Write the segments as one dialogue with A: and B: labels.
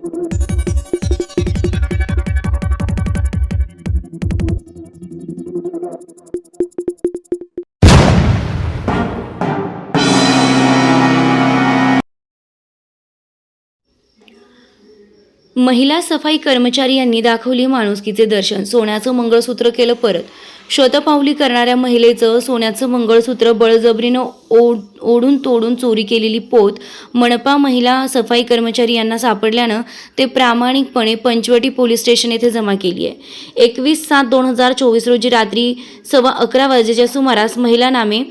A: Thank you. महिला सफाई कर्मचारी यांनी दाखवली माणुसकीचे दर्शन. सोन्याचं मंगळसूत्र केलं परत. शतपावली करणाऱ्या महिलेचं सोन्याचं मंगळसूत्र बळजबरीनं ओढ ओढून तोडून चोरी केलेली पोत मनपा महिला सफाई कर्मचारी यांना सापडल्यानं ते प्रामाणिकपणे पंचवटी पोलीस स्टेशन येथे जमा केली आहे. एकवीस सात दोन हजार चोवीस रोजी रात्री सव्वा अकरा वाजेच्या सुमारास महिला नामे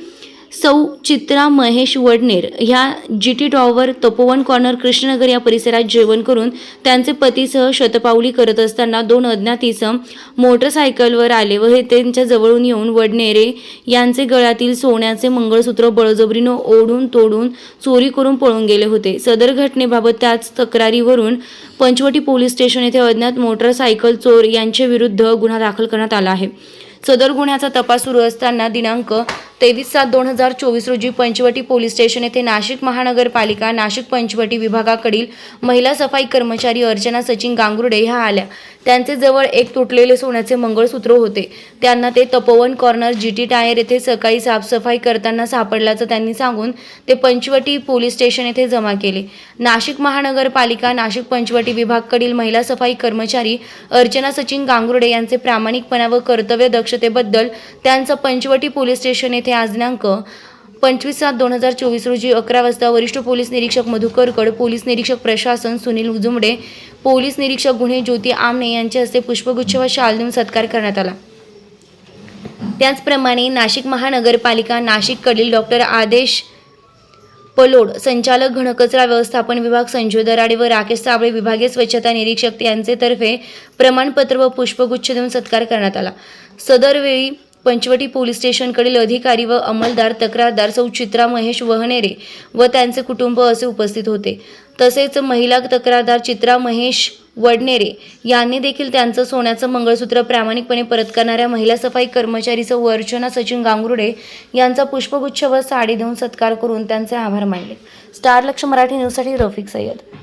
A: सौ चित्रा महेश वडनेर ह्या G T tower Tapovan corner Krishnanagar या परिसरात जेवण करून त्यांचे पतीसह शतपावली करत असताना दोन अज्ञात इसम मोटरसायकलवर आले व हे त्यांच्या जवळून येऊन वडनेरे यांचे गळ्यातील सोन्याचे मंगळसूत्र बळजबरीनं ओढून तोडून चोरी करून पळून गेले होते. सदर घटनेबाबत त्याच तक्रारीवरून पंचवटी पोलीस स्टेशन येथे अज्ञात मोटरसायकल चोर यांच्या विरुद्ध गुन्हा दाखल करण्यात आला आहे. सदर गुन्ह्याचा तपास सुरू असताना दिनांक तेवीस सात दोन हजार चोवीस रोजी पंचवटी पोलीस स्टेशन येथे नाशिक महानगरपालिका नाशिक पंचवटी विभागाकडील महिला सफाई कर्मचारी अर्चना सचिन गांगुर्डे ह्या आल्या. त्यांचे जवळ एक तुटलेले सोन्याचे मंगळसूत्र होते. त्यांना ते Tapovan corner G T tyre येथे सकाळी साफसफाई करताना सापडल्याचं त्यांनी सांगून ते पंचवटी पोलीस स्टेशन येथे जमा केले. नाशिक महानगरपालिका नाशिक पंचवटी विभागकडील महिला सफाई कर्मचारी अर्चना सचिन गांगुर्डे यांचे प्रामाणिकपणा व कर्तव्य दक्षतेबद्दल त्यांचं पंचवटी पोलीस स्टेशन येथे आज दिनांक पंचवीस सात दोन हजार चोवीस रोजी अकरा वाजता वरिष्ठ पोलीस निरीक्षक मधुकर कड पोलीस निरीक्षक प्रशासन सुनील उजुमडे पोलीस निरीक्षक गुन्हे ज्योती आमने यांच्या हस्ते पुष्पगुच्छ व शाल देऊन सत्कार करण्यात आला. त्याचप्रमाणे नाशिक महानगरपालिका नाशिककडील डॉक्टर आदेश पलोड संचालक घनकचरा व्यवस्थापन विभाग संजय दराडे व राकेश साबळे विभागीय स्वच्छता निरीक्षक यांचे तर्फे प्रमाणपत्र व पुष्पगुच्छ देऊन सत्कार करण्यात आला. सदरवेळी पंचवटी पोलीस स्टेशनकडील अधिकारी व अंमलदार तक्रारदार सौ चित्रा महेश वहनेरे व त्यांचे कुटुंब असे उपस्थित होते. तसेच महिला तक्रारदार चित्रा महेश वडनेरे यांनी देखील त्यांचं सोन्याचं मंगळसूत्र प्रामाणिकपणे परत करणाऱ्या महिला सफाई कर्मचारीचं वर्चना सचिन गांगुर्डे यांचा पुष्पगुच्छ व साडी देऊन सत्कार करून त्यांचे आभार मानले. स्टार लक्ष मराठी न्यूजसाठी रफिक सय्यद.